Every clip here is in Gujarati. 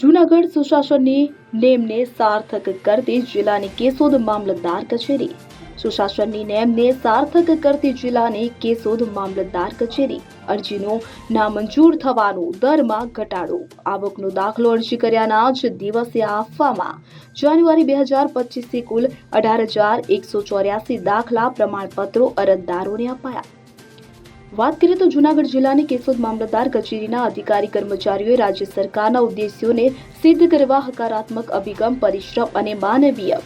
જૂનાગઢ સુશાસનની નેમને સાર્થક કરતી જિલ્લાની કેશોદ મામલતદાર કચેરી. સુશાસનની નેમને સાર્થક કરતી જિલ્લાની કેશોદ મામલતદાર કચેરી. અરજીનો નામંજૂર થવાનું દરમાં ઘટાડો. આવકનો દાખલો અરજી કર્યાના જ દિવસે આપવામાં. જાન્યુઆરી બે હજાર પચીસથી કુલ અઢાર હજાર એકસો ચોર્યાસી દાખલા પ્રમાણપત્રો અરજદારોને અપાયા. વાત કરીએ તો જૂનાગઢ જિલ્લાની કેશોદ મામલતદાર કચેરીના અધિકારી કર્મચારીઓએ રાજ્ય સરકારના ઉદ્દેશ્યોને સિદ્ધ કરવા હકારાત્મક અભિગમ, પરિશ્રમ અને માનવીય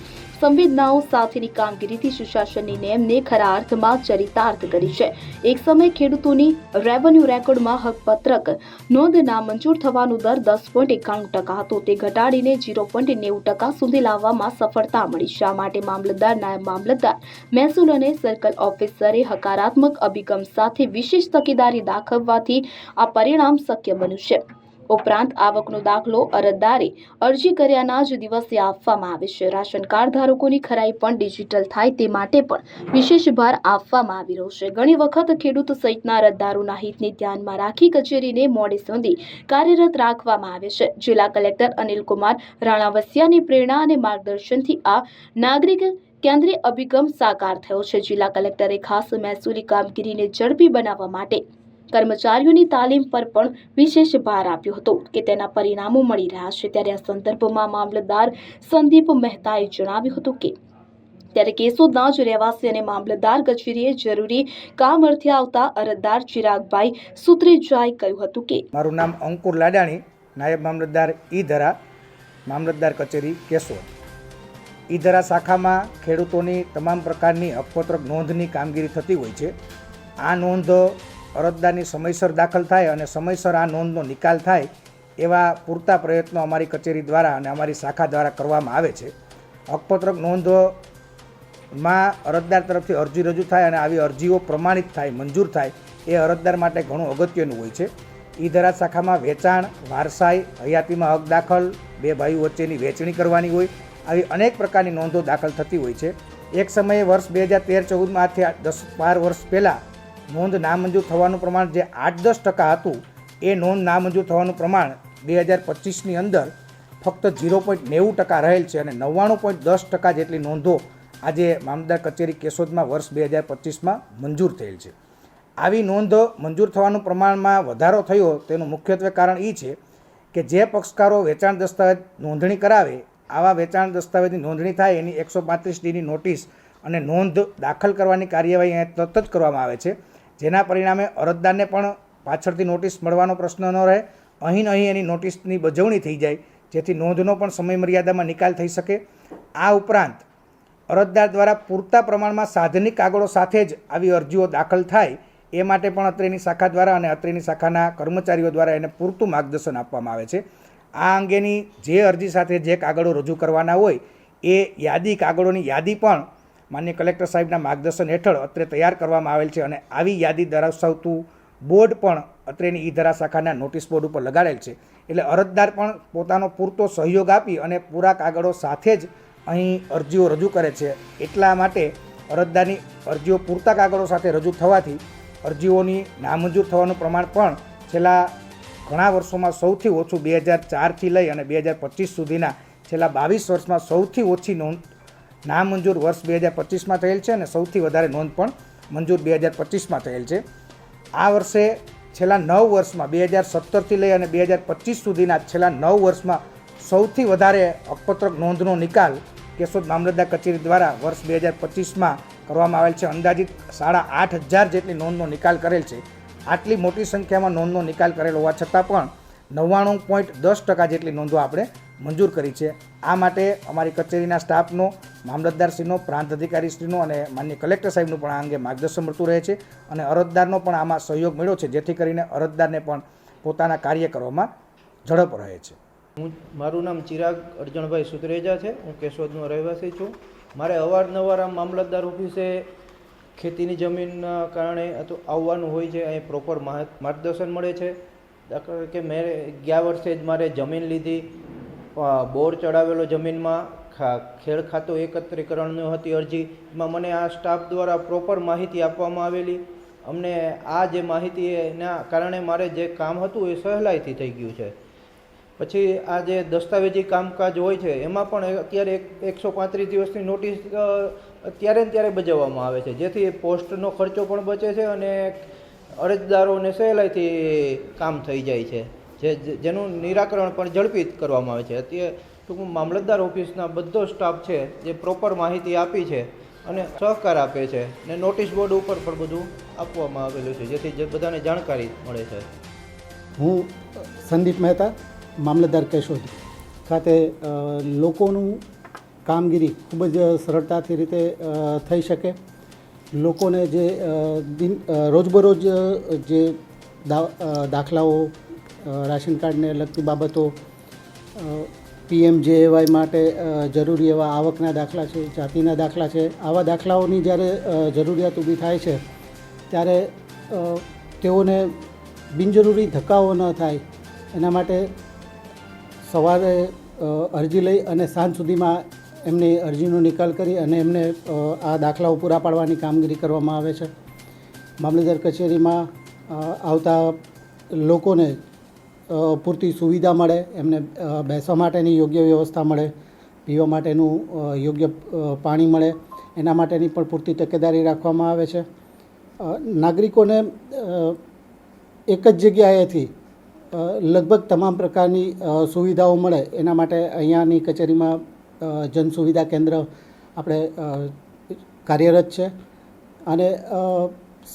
સંવેદનાઓ સાથેની કામગીરીથી સુશાસનની નેમને ખરા અર્થમાં ચરિતાર્થ કરી છે. એક સમયે ખેડૂતોની રેવન્યુ રેકોર્ડમાં હકપત્રક નોંધ નામંજૂર થવાનો દર દસ પોઈન્ટ એકાણું ટકા હતો. તે ઘટાડીને ઝીરો પોઈન્ટ નેવું ટકા સુધી લાવવામાં સફળતા મળી. શા માટે મામલતદાર નાયબ મામલતદાર મહેસૂલ અને સર્કલ ઓફિસરે હકારાત્મક અભિગમ સાથે વિશેષ તકેદારી દાખવવાથી આ પરિણામ શક્ય બન્યું છે. ઉપરાંત આવકનો દાખલો, અરજદારે, અરજી કર્યાના જ દિવસે આપવામાં આવે છે. રાશન કાર્ડ ધારકોની ખરાઈ પણ ડિજિટલ થાય તે માટે પણ વિશેષ ભાર આપવામાં આવી રહ્યો છે. ઘણી વખત ખેડૂત સહિતના અરજદારોના હિતને ધ્યાનમાં રાખી કચેરીને મોડે સુધી કાર્યરત રાખવામાં આવે છે. જિલ્લા કલેક્ટર અનિલકુમાર રાણાવસિયાની પ્રેરણા અને માર્ગદર્શનથી આ નાગરિક કેન્દ્રીય અભિગમ સાકાર થયો છે. જિલ્લા કલેક્ટરે ખાસ મહેસૂલી કામગીરીને ઝડપી બનાવવા માટે કર્મચારીઓની તાલીમ પર પણ વિશેષ ભાર આપ્યો હતો કે તેના પરિણામો મળી રહ્યા છે ત્યારે આ સંદર્ભમાં મામલતદાર સંદીપ મહેતાએ જણાવ્યું હતું કે ત્યારે કેશોદના જ રહેવાસી અને મામલતદાર કચેરીએ જરૂરી કામ અર્થે આવતા અરજદાર ચિરાગભાઈ સુત્રેજાએ કહ્યું હતું કે મારું નામ અંકુર લાડાણી, નાયબ મામલતદાર ઈધરા મામલતદાર કચેરી કેશોદ. ઈધરા શાખામાં ખેડૂતોની તમામ પ્રકારની હકપત્રક નોંધની કામગીરી થતી હોય છે. આ નોંધ અરજદારની સમયસર દાખલ થાય અને સમયસર આ નોંધનો નિકાલ થાય એવા પૂરતા પ્રયત્નો અમારી કચેરી દ્વારા અને અમારી શાખા દ્વારા કરવામાં આવે છે. હકપત્રક નોંધોમાં અરજદાર તરફથી અરજી રજૂ થાય અને આવી અરજીઓ પ્રમાણિત થાય, મંજૂર થાય એ અરજદાર માટે ઘણું અગત્યનું હોય છે. ઈ ધરા શાખામાં વેચાણ, વારસાઈ, હયાતીમાં હક દાખલ, બે ભાઈઓ વચ્ચેની વહેંચણી કરવાની હોય આવી અનેક પ્રકારની નોંધો દાખલ થતી હોય છે. એક સમયે વર્ષ બે હજાર તેર ચૌદમાં આજથી દસ બાર વર્ષ પહેલાં નોંધ નામંજૂર થવાનું પ્રમાણ જે આઠ દસ ટકા હતું, એ નોંધ નામંજૂર થવાનું પ્રમાણ બે હજાર પચીસની અંદર ફક્ત ઝીરો પોઈન્ટ નેવું ટકા રહેલ છે અને નવ્વાણું પોઈન્ટ દસ ટકા જેટલી નોંધો આજે મામલતદાર કચેરી કેશોદમાં વર્ષ બે હજાર પચીસમાં મંજૂર થયેલ છે. આવી નોંધ મંજૂર થવાનું પ્રમાણમાં વધારો થયો તેનું મુખ્યત્વે કારણ એ છે કે જે પક્ષકારો વેચાણ દસ્તાવેજ નોંધણી કરાવે, આવા વેચાણ દસ્તાવેજની નોંધણી થાય એની એકસો પાંત્રીસ ડીની નોટિસ અને નોંધ દાખલ કરવાની કાર્યવાહી અહીંયા તરત જ કરવામાં આવે છે. જેના પરિણામે અરજદારને પણ પાછળથી નોટિસ મળવાનો પ્રશ્ન ન રહે. અહીં અહીં એની નોટિસની બજવણી થઈ જાય, જેથી નોંધનો પણ સમય મર્યાદામાં નિકાલ થઈ શકે. આ ઉપરાંત, અરજદાર દ્વારા પૂરતા પ્રમાણમાં સાધનિક કાગળો સાથે જ આવી અરજીઓ દાખલ થાય, એ માટે પણ અત્રેની શાખા દ્વારા અને અત્રેની શાખાના કર્મચારીઓ દ્વારા એને પૂરતું માર્ગદર્શન આપવામાં આવે છે. આ અંગેની જે અરજી સાથે જે કાગળો રજૂ કરવાના હોય, એ યાદી, કાગળોની યાદી પણ માન્ય કલેક્ટર સાહેબના માર્ગદર્શન હેઠળ અત્રે તૈયાર કરવામાં આવેલ છે અને આવી યાદી દર્શાવતું બોર્ડ પણ અત્રેની ઈ ધરા શાખાના નોટિસ બોર્ડ ઉપર લગાડેલ છે. એટલે અરજદાર પણ પોતાનો પૂરતો સહયોગ આપી અને પૂરા કાગળો સાથે જ અહીં અરજીઓ રજૂ કરે છે. એટલા માટે અરજદારની અરજીઓ પૂરતા કાગળો સાથે રજૂ થવાથી અરજીઓની નામંજૂર થવાનું પ્રમાણ પણ છેલ્લા ઘણા વર્ષોમાં સૌથી ઓછું બે હજાર ચારથી લઈ અને બે હજાર પચીસ સુધીના છેલ્લા બાવીસ વર્ષમાં સૌથી ઓછી નોંધ નામંજૂર વર્ષ બે હજાર પચીસમાં થયેલ છે અને સૌથી વધારે નોંધ પણ મંજૂર બે હજાર પચીસમાં થયેલ છે. આ વર્ષે છેલ્લા નવ વર્ષમાં બે હજાર સત્તરથી લઈ અને બે હજાર પચીસ સુધીના છેલ્લા નવ વર્ષમાં સૌથી વધારે અકપત્રક નોંધનો નિકાલ કેશોદ મામલતદાર કચેરી દ્વારા વર્ષ બે હજાર પચીસમાં કરવામાં આવેલ છે. અંદાજિત સાડા આઠ હજાર જેટલી નોંધનો નિકાલ કરેલ છે. આટલી મોટી સંખ્યામાં નોંધનો નિકાલ કરેલ હોવા છતાં પણ નવ્વાણું પોઈન્ટ દસ ટકા જેટલી નોંધો આપણે મંજૂર કરી છે. આ માટે અમારી કચેરીના સ્ટાફનો મામલતદારશ્રીનો, પ્રાંત અધિકારીશ્રીનો અને માન્ય કલેક્ટર સાહેબનું પણ આ અંગે માર્ગદર્શન મળતું રહે છે અને અરજદારનો પણ આમાં સહયોગ મળ્યો છે, જેથી કરીને અરજદારને પણ પોતાના કાર્ય કરવામાં ઝડપ રહે છે. હું, મારું નામ ચિરાગ અર્જણભાઈ સુતરેજા છે. હું કેશોદનો રહેવાસી છું. મારે અવારનવાર આમ મામલતદાર ઓફિસે ખેતીની જમીનના કારણે આવવાનું હોય છે, અહીં પ્રોપર માર્ગદર્શન મળે છે. દાખલા કે મેં ગયા વર્ષે જ મારે જમીન લીધી બોર ચડાવેલો જમીનમાં. ખેડ ખાતું એકત્રીકરણની હતી અરજી. એમાં મને આ સ્ટાફ દ્વારા પ્રોપર માહિતી આપવામાં આવેલી. અમને આ જે માહિતી એના કારણે મારે જે કામ હતું એ સહેલાઈથી થઈ ગયું છે. પછી આ જે દસ્તાવેજી કામકાજ હોય છે, એમાં પણ અત્યારે એક, એકસો પાંત્રીસ દિવસની નોટિસ અત્યારે ત્યારે ને ત્યારે બજાવવામાં આવે છે. જેથી પોસ્ટનો ખર્ચો પણ બચે છે અને અરજદારોને સહેલાઈથી કામ થઈ જાય છે. જે- જેનું નિરાકરણ પણ ઝડપી કરવામાં આવે છે. અત્યારે ટૂંકમાં મામલતદાર ઓફિસના બધો સ્ટાફ છે જે પ્રોપર માહિતી આપી છે અને સહકાર આપે છે ને નોટિસ બોર્ડ ઉપર પણ બધું આપવામાં આવેલું છે, જેથી જે બધાને જાણકારી મળે છે. હું સંદીપ મહેતા, મામલતદાર કેશોદ ખાતે લોકોનું કામગીરી ખૂબ જ સરળતાથી રીતે થઈ શકે. લોકોને જે દિન રોજબરોજ જે દાખલાઓ રાશન કાર્ડને લગતી બાબતો પીએમ જેએવાય માટે જરૂરી એવા આવકના દાખલા છે, જાતિના દાખલા છે. આવા દાખલાઓની જ્યારે જરૂરિયાત ઊભી થાય છે, ત્યારે તેઓને બિનજરૂરી ધક્કાઓ ન થાય. એના માટે સવારે અરજી લઈ અને સાંજ સુધીમાં એમની અરજીનો નિકાલ કરી અને એમને આ દાખલાઓ પૂરા પાડવાની કામગીરી કરવામાં આવે છે. મામલતદાર કચેરીમાં આવતા લોકોને પૂરતી સુવિધા મળે, એમને બેસવા માટેની યોગ્ય વ્યવસ્થા મળે, પીવા માટેનું યોગ્ય પાણી મળે, એના માટેની પણ પૂરતી તકેદારી રાખવામાં આવે છે. નાગરિકોને એક જ જગ્યાએથી લગભગ તમામ પ્રકારની સુવિધાઓ મળે, એના માટે અહીંયાની કચેરીમાં જન સુવિધા કેન્દ્ર આપણે કાર્યરત છે. અને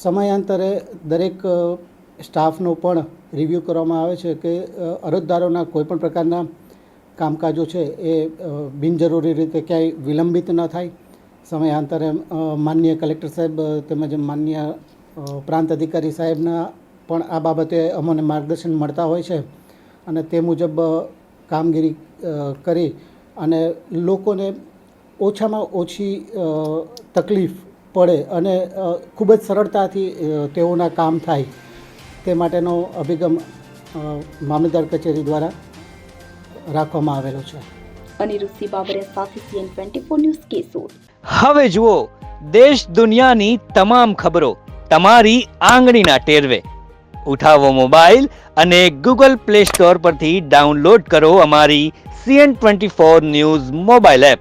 સમયાંતરે દરેક સ્ટાફનો પણ રિવ્યૂ કરવામાં આવે છે કે અરજદારોના કોઈપણ પ્રકારના કામકાજો છે એ બિનજરૂરી રીતે ક્યાંય વિલંબિત ન થાય. સમયાંતરે માનનીય કલેક્ટર સાહેબ તેમજ માનનીય પ્રાંત અધિકારી સાહેબના પણ આ બાબતે અમને માર્ગદર્શન મળતા હોય છે. અને તે મુજબ કામગીરી કરી અને લોકોને ઓછામાં ઓછી તકલીફ પડે અને ખૂબ જ સરળતાથી તેઓના કામ થાય. તે માટેનો અભિગમ મામલતદાર કચેરી દ્વારા રાખવામાં આવેલો છે. અનિરુદ્ધસિંહ બાબરિયા સાથે CN twenty four news Keshod હવે જુઓ દેશ દુનિયાની તમામ ખબરો તમારી આંગળીના ટેરવે. ઉઠાવો મોબાઈલ અને ગૂગલ પ્લે સ્ટોર પરથી ડાઉનલોડ કરો અમારી CN twenty four news mobile app.